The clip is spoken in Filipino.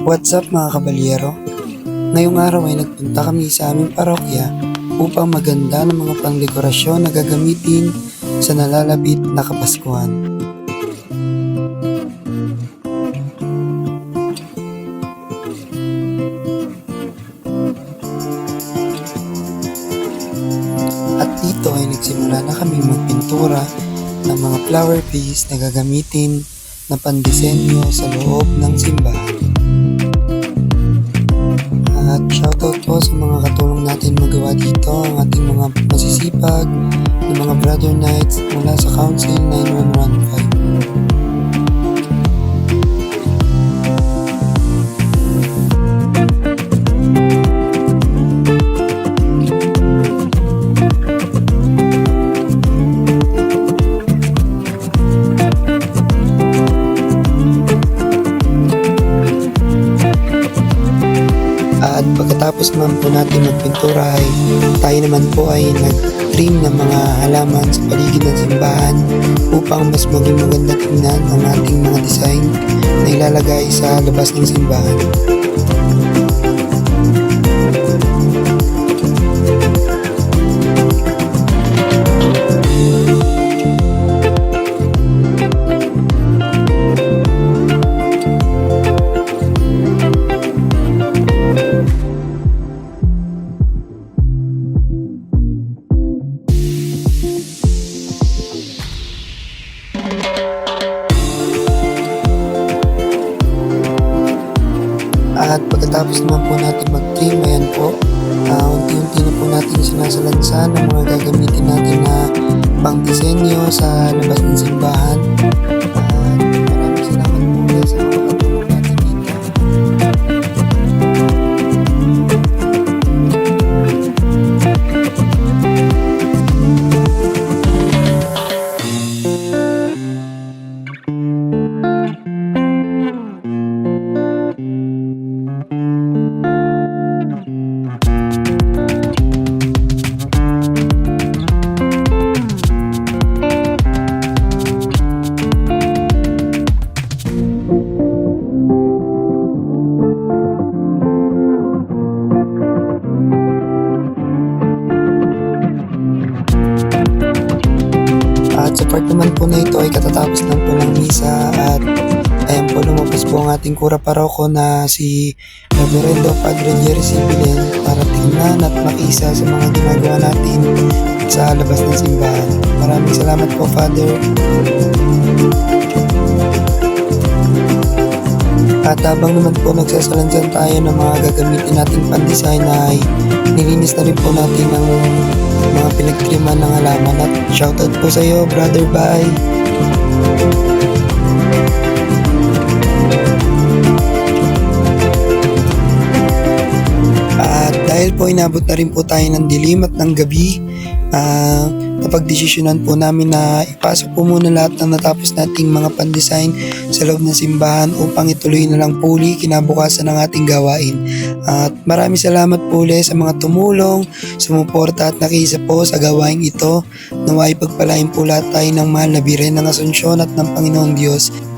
What's up mga kabalyero? Ngayong araw ay nagpunta kami sa aming parokya upang maganda ng mga pangdekorasyon na gagamitin sa nalalapit na Kapaskuhan. At dito ay nagsimula na kaming magpintura ng mga flower vase na gagamitin na pandisenyo sa loob ng simbahan. Sa mga katulong natin magawa dito, ang ating mga masisipag ng mga brother knights mula sa Council 9115. Pagkatapos naman po natin magpintura ay tayo naman po ay nag-trim ng mga halaman sa paligid ng simbahan upang mas maging maganda tingnan ang ating mga design na ilalagay sa labas ng simbahan. Pagkatapos naman po natin mag-trim, ayan po, ah, unti-unti na po natin sinasalansan ang mga gagamitin natin na pang disenyo sa labas ng simbahan. Part naman po na ito ay katatapos lang po ng misa at ayan po lumabas po ang ating kura paroko na si Reverendo Padre Jerry Sibilen para tingnan at makisa sa mga ginagawa natin sa labas ng simbahan. Maraming salamat po Father. At habang naman po nagsasalansan tayo ng mga gagamitin nating pan-design ay nilinis na rin po natin ang mga pinagtriman ng halaman. At shoutout po sa iyo brother bye inabot na rin po tayo ng dilim at ng gabi ah napagdesisyonan po namin na ipasok po muna lahat ng natapos nating mga pan-design sa loob ng simbahan upang ituloy na lang po uli kinabukasan ng ating gawain. At maraming salamat po ulit sa mga tumulong, sumuporta at nakiisa po sa gawain ito. Naway pagpalain po lahat tayo ng mahal na biren ng Asunsyon at ng Panginoong Diyos.